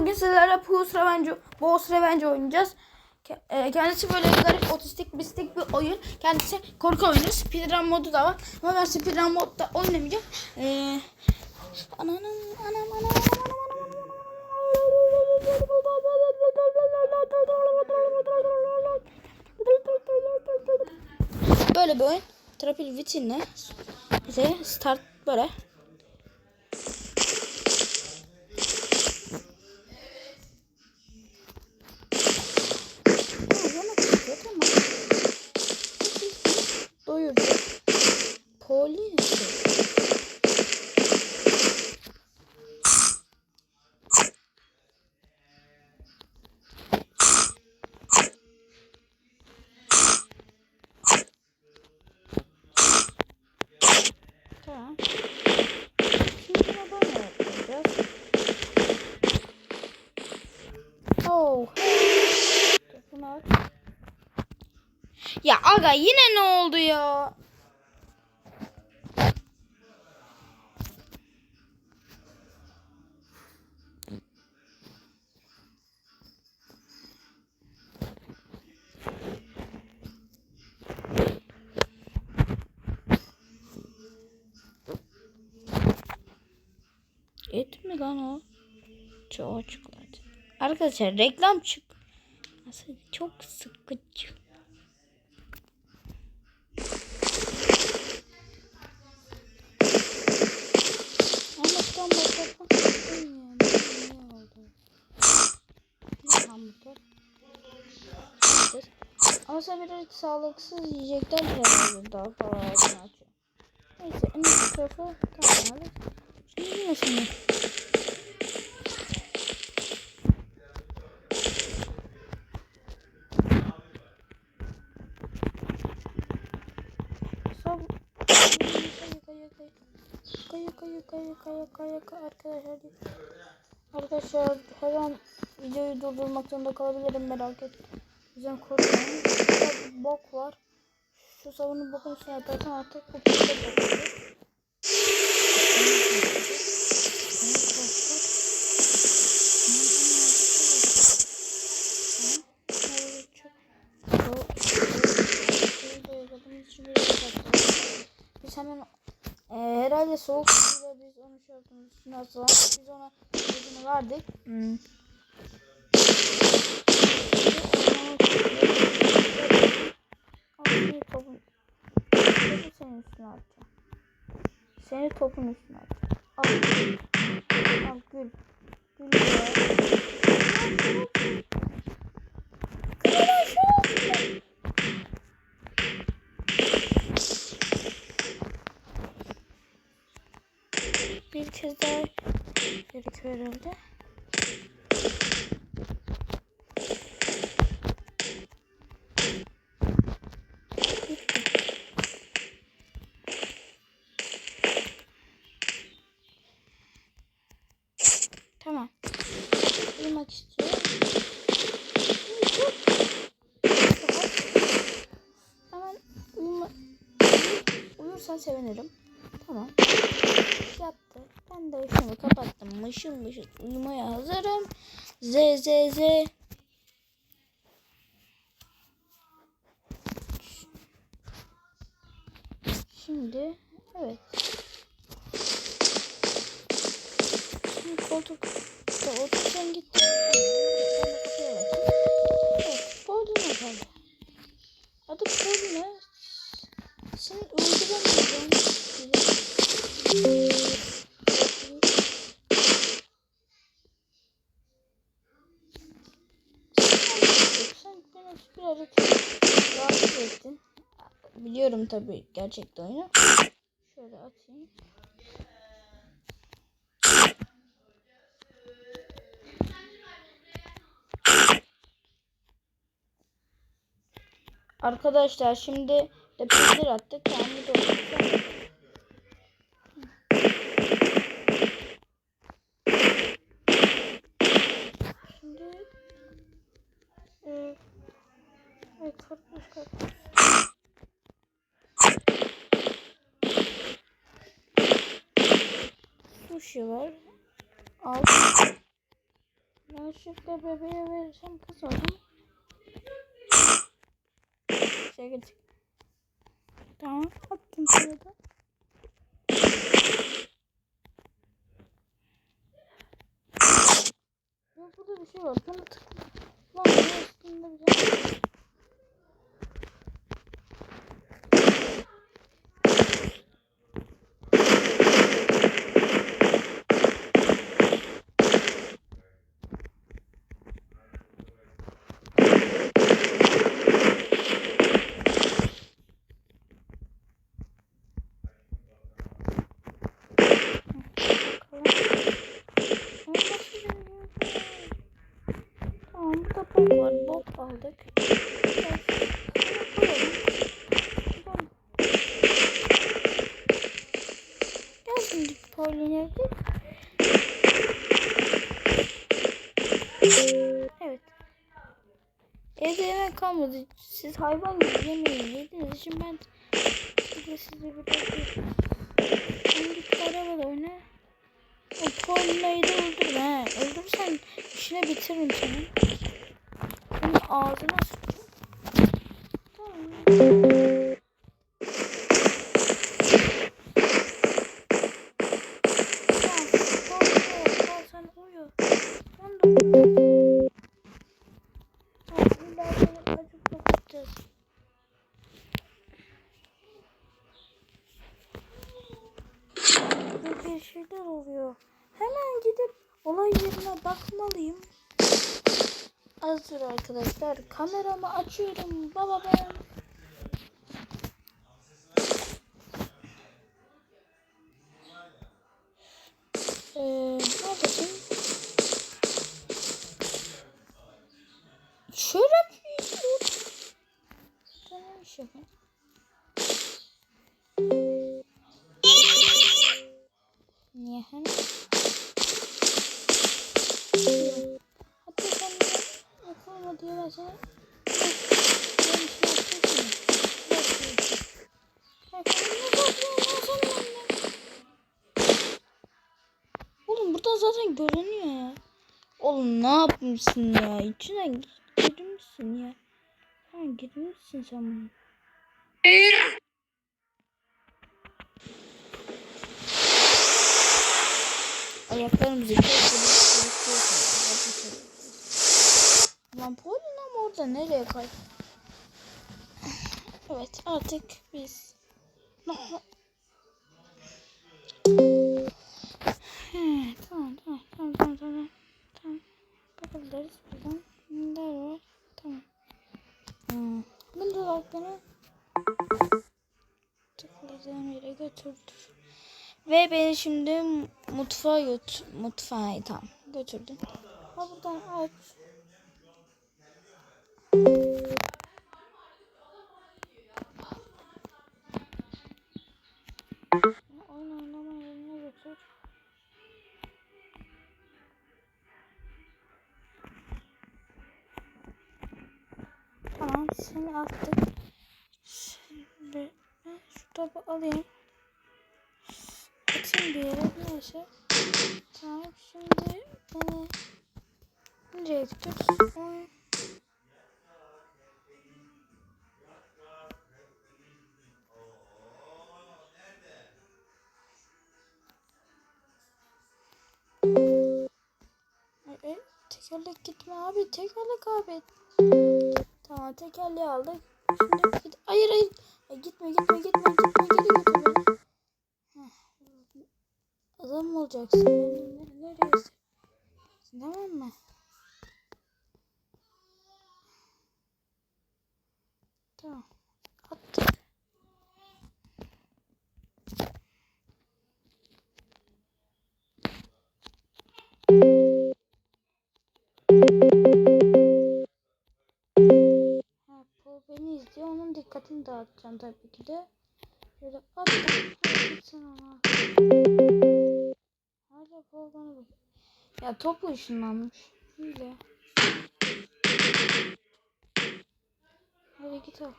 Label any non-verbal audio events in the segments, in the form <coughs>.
bugün sizlerle Pooh's Revenge, Boss Revenge oynayacağız. Ke- e, Kendisi böyle garip otistik mistik bir oyun. Kendisi korku oyunu. Speedrun modu da var. Ama ben speedrun modda oynamayacağım. Ee, anam anam anam anam Böyle bir oyun. Trapil vitinle. Bize start böyle. Yemek istiyor tamam. Doyurdu. Poli Tamam. Şimdi böyle yapacağız. Oh. Ya aga yine ne oldu ya? Et mi lan o? Çok çikolata. Arkadaşlar reklam çık. Nasıl çok sıkıcı. Ama tam başlatmak Ne oldu? Hamburger? Ama biraz sağlıksız yiyecekler herhalde daha fazla açıyor. Neyse en üst tarafı tamam abi. Şimdi kaya kaya kaya kaya kaya arkadaşlar arkadaşlar her an videoyu durdurmak zorunda kalabilirim merak et. Bizden korkmayın. Bok var. Şu savunun bokun üstüne yaparsan artık bu soğuk suyla biz onu şey yaptığımız nasıl var? Biz ona gözünü verdik. Hmm. Seni topun senin üstüne atacağım. Seni topun üstüne atacağım. Al. Al gül. Gül ya. Kez daha herhalde. Tamam. Uyumak istiyorum. Hemen uyuma... Uyursan sevinirim. Ben de ışığımı kapattım. Mışıl mışıl uyumaya hazırım. Z z z. Şimdi evet. Şimdi koltukta otursan gitti. Evet, Paulina kaldı. Adı uyduramayacağım. Tabii gerçekten oyunu. Şöyle atayım. Arkadaşlar şimdi de attık. Kendi doldurduk. Şimdi e, evet, karpuz karpuz. Sushi var. Al. Yanlışlıkla <coughs> bebeğe verirsem kız olur. Şey getir. Tamam attım sana da. Ya burada bir şey var. Bunu tıkla. Lan üstünde bir şey var. Burada. Bok aldık. Biraz koyalım. Tamam. Gel şimdi Pauline. Evet. Evde yemek kalmadı. Siz hayvan gibi yemeği yediniz. Şimdi ben bir de size biraz Şimdi arabada oyna. O Pauline'yi de öldür he. Öldürürsen işine bitiririm senin. Ağzına. Tamam. Tamam. Hazır arkadaşlar. Kameramı açıyorum. Baba ben. Ee? Şöyle bir şöyle. Ne yapmışsın ya? İçine girmişsin ya. Sen girmişsin sen bunu. Ayaklarımızı Lan Paulina mı orada nereye kay? Evet artık biz tamam tamam tamam tamam tamam bakabiliriz buradan neler var. Tamam. Hmm. bunu da ayaklarına tıkladığım yere götürdür ve beni şimdi mutfağa götür mutfağa tam götürdün ha buradan aç seni attık. Şimdi ben şu topu alayım. Atayım bir yere neyse. Tamam şimdi beni nereye? Oyun. E, tekerlek gitme abi. Tekerlek abi. Tamam tekerleği aldık. Şimdi git. Hayır hayır. E, gitme gitme gitme gitme. Geri götür. Adam olacaksın? Beni ne- nereye? Tamam mı? Tamam. Attık. Ha, dağıtacağım tabii ki de. Böyle attım. Gitsin ona. Hala bu bana bak. Ya topu ışınlanmış. Hile. Hadi git al.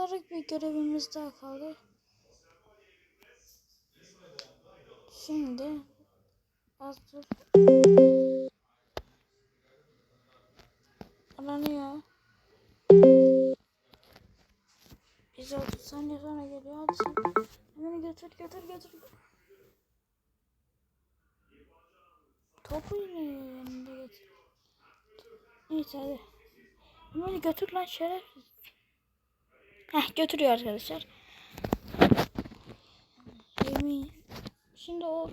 Olarak bir görevimiz daha kaldı. Şimdi az dur. Aranıyor. Biz 30 saniye sonra geliyor. Hadi. Hemen götür götür götür. Topu yine yanında götür. Neyse hadi. Hemen götür lan şerefsiz. Heh götürüyor arkadaşlar. Şimdi o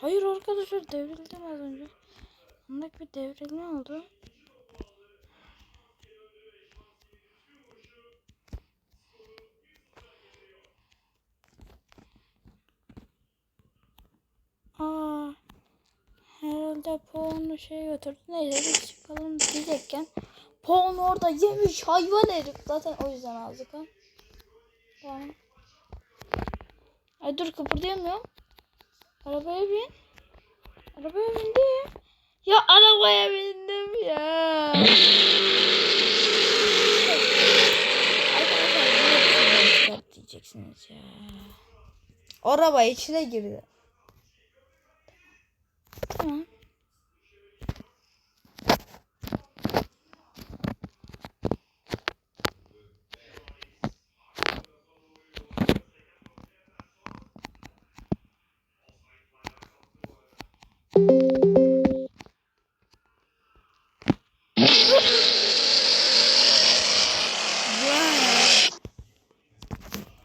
Hayır arkadaşlar devrildim az önce. Anlık bir devrilme oldu. Aa, herhalde Poğon'u şey götürdü. Neyse biz çıkalım diyecekken. Poğon orada yemiş hayvan herif. Zaten o yüzden ha. Tamam. Ay dur kıpırdayamıyorum. Arabaya bin. Arabaya bindim. Ya arabaya bindim ya. Diyeceksiniz ya. Araba içine girdi. Tamam.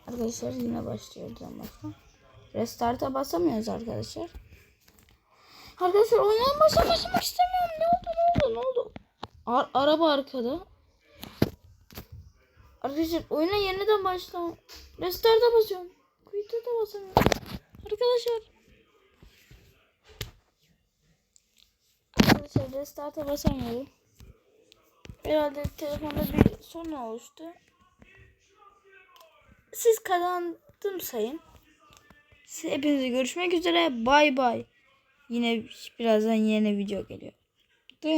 Arkadaşlar yine başlıyoruz ama. Restart'a basamıyoruz arkadaşlar. Arkadaşlar oyuna başa başlamak istemiyorum. Ne oldu ne oldu ne oldu? Ar- araba arkada. Arkadaşlar oyuna yeniden başla. Restart'a basıyorum. Quit'e de basamıyorum. Arkadaşlar. Arkadaşlar restart'a basamıyorum. Herhalde telefonda bir sorun oluştu. Siz kazandım sayın. Siz hepinize görüşmek üzere. Bay bay. Yine birazdan yeni video geliyor. Dın.